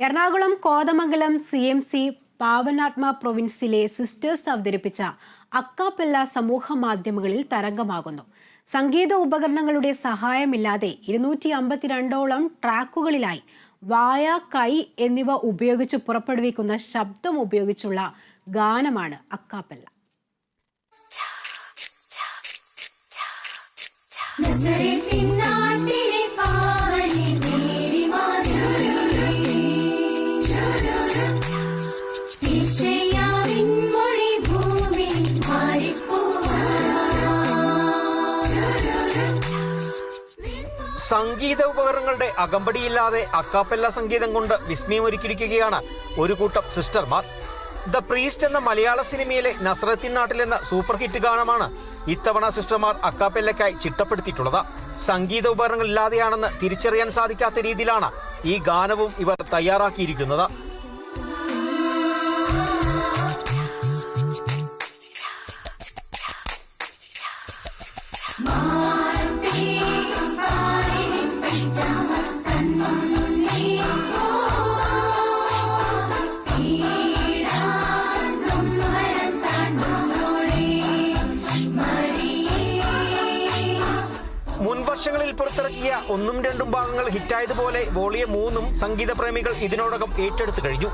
Ernakulam Kothamangalam C M C Pavanatma പ്രൊവിൻസിലെ sisters അവതരിപ്പിച്ച a cappella സമൂഹ മാധ്യമങ്ങളിൽ തരംഗമാകുന്നു. സംഗീത ഉപകരണങ്ങളുടെ സഹായമില്ലാതെ ഇരുന്നൂറ്റി അമ്പത്തിരണ്ടോളം ട്രാക്കുകളിലായി വായ കൈ എന്നിവ ഉപയോഗിച്ച് പുറപ്പെടുവിക്കുന്ന ശബ്ദം ഉപയോഗിച്ചുള്ള ഗാനമാണ് അക്കാപ്പെല്ല. നാട്ടിലെ സംഗീത ഉപകരണങ്ങളുടെ അകമ്പടിയില്ലാതെ അക്കാപ്പെല്ല സംഗീതം കൊണ്ട് വിസ്മയമൊരുക്കിയിരിക്കുകയാണ് ഒരു കൂട്ടം സിസ്റ്റർമാർ. ദ പ്രീസ്റ്റ് എന്ന മലയാള സിനിമയിലെ നസ്രത്തിൻ നാട്ടിൽ എന്ന സൂപ്പർ ഹിറ്റ് ഗാനമാണ് ഇത്തവണ സിസ്റ്റർമാർ അക്കാപ്പെല്ലക്കായി ചിട്ടപ്പെടുത്തിയിട്ടുള്ളത്. സംഗീത ഉപകരണങ്ങൾ ഇല്ലാതെയാണെന്ന് തിരിച്ചറിയാൻ സാധിക്കാത്ത രീതിയിലാണ് ഈ ഗാനവും ഇവർ തയ്യാറാക്കിയിരിക്കുന്നത്. മുൻവർഷങ്ങളിൽ പുറത്തിറക്കിയ ഒന്നും രണ്ടും ഭാഗങ്ങൾ ഹിറ്റായതുപോലെ വോളിയം മൂന്നും സംഗീത പ്രേമികൾ ഇതിനോടകം ഏറ്റെടുത്തു കഴിഞ്ഞു.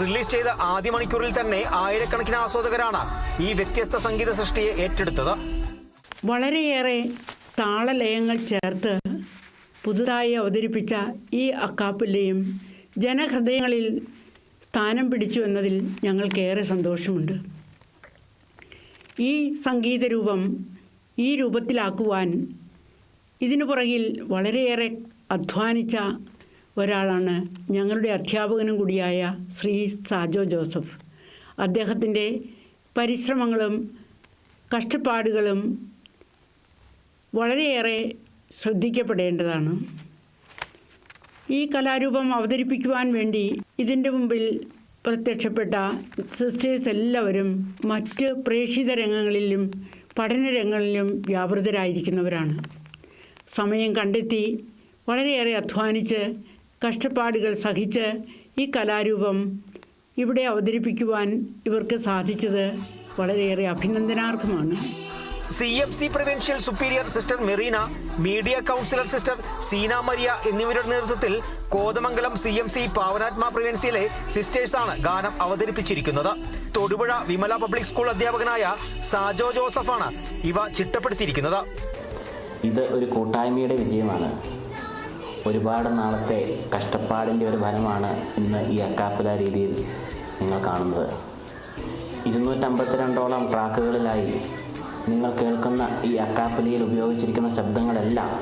റിലീസ് ചെയ്ത ആദ്യ മണിക്കൂറിൽ തന്നെ ആയിരക്കണക്കിന് ആസ്വാദകരാണ് ഈ വ്യത്യസ്ത സംഗീത സൃഷ്ടിയെ ഏറ്റെടുത്തത്. വളരെയേറെ താളലയങ്ങൾ ചേർത്ത് പുതുതായി അവതരിപ്പിച്ച ഈ അക്കാപ്പില്ലയും ജനഹൃദയങ്ങളിൽ സ്ഥാനം പിടിച്ചു എന്നതിൽ ഞങ്ങൾക്കേറെ സന്തോഷമുണ്ട്. ഈ സംഗീതരൂപം ഈ രൂപത്തിലാക്കുവാൻ ഇതിനു പുറകിൽ വളരെയേറെ അധ്വാനിച്ച ഒരാളാണ് ഞങ്ങളുടെ അധ്യാപകനും കൂടിയായ ശ്രീ സാജോ ജോസഫ്. അദ്ദേഹത്തിന്റെ പരിശ്രമങ്ങളും കഷ്ടപ്പാടുകളും വളരെയേറെ ശ്രദ്ധിക്കപ്പെടേണ്ടതാണ്. ഈ കലാരൂപം അവതരിപ്പിക്കുവാൻ വേണ്ടി ഇതിന്റെ മുമ്പിൽ പ്രത്യക്ഷപ്പെട്ട സിസ്റ്റേഴ്സ് എല്ലാവരും മറ്റ് പ്രേക്ഷിത രംഗങ്ങളിലും പഠനരംഗങ്ങളിലും വ്യാപൃതരായിരിക്കുന്നവരാണ്. സമയം കണ്ടെത്തി വളരെയേറെ അധ്വാനിച്ച് കഷ്ടപ്പാടുകൾ സഹിച്ച് ഈ കലാരൂപം ഇവിടെ അവതരിപ്പിക്കുവാൻ ഇവർക്ക് സാധിച്ചത് വളരെയേറെ അഭിനന്ദനാർഹമാണ്. C M C provincial superior sister Merina media councillor sister Seena Maria എന്നിവരുടെ നേതൃത്വത്തിൽ Kothamangalam C M C Pavanatma പ്രൊവിൻസിയിലെ സിസ്റ്റേഴ്സാണ് ഗാനം അവതരിപ്പിച്ചിരിക്കുന്നത്. തൊടുപുഴ വിമല പബ്ലിക് സ്കൂൾ അധ്യാപകനായ സാജോ ജോസഫാണ് ഇവ ചിട്ടപ്പെടുത്തിയിരിക്കുന്നത്. ഇത് ഒരു കൂട്ടായ്മയുടെ വിജയമാണ്. ഒരുപാട് നാളത്തെ കഷ്ടപ്പാടിന്റെ ഒരു ഫലമാണ് ഇന്ന് ഈ അക്കാപ്പല രീതിയിൽ നിങ്ങൾ കാണുന്നത്. ഇരുന്നൂറ്റമ്പത്തിരണ്ടോളം ട്രാക്കുകളിലായി നിങ്ങൾ കേൾക്കുന്ന ഈ അക്കാപ്പലിയിൽ ഉപയോഗിച്ചിരിക്കുന്ന ശബ്ദങ്ങളെല്ലാം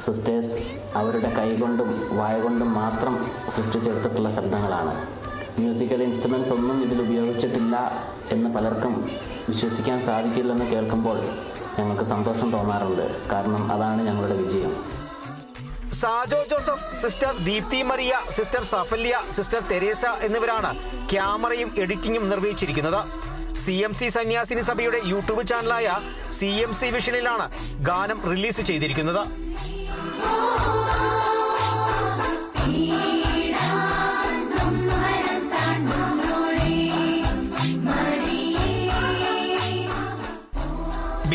സിസ്റ്റേഴ്സ് അവരുടെ കൈകൊണ്ടും വായ കൊണ്ടും മാത്രം സൃഷ്ടിച്ചെടുത്തിട്ടുള്ള ശബ്ദങ്ങളാണ്. മ്യൂസിക്കൽ ഇൻസ്ട്രുമെൻസ് ഒന്നും ഇതിൽ ഉപയോഗിച്ചിട്ടില്ല എന്ന് പലർക്കും വിശ്വസിക്കാൻ സാധിക്കില്ലെന്ന് കേൾക്കുമ്പോൾ ഞങ്ങൾക്ക് സന്തോഷം തോന്നാറുണ്ട്. കാരണം അതാണ് ഞങ്ങളുടെ വിജയം. Sajo Joseph sister Deepthi Mariya sister Saphalya sister Teresa എന്നിവരാണ് ക്യാമറയും എഡിറ്റിംഗും നിർവഹിച്ചിരിക്കുന്നത്. സി എം സി സന്യാസിനി സഭയുടെ യൂട്യൂബ് ചാനലായ സി എം സി വിഷനിലാണ് ഗാനം റിലീസ് ചെയ്തിരിക്കുന്നത്.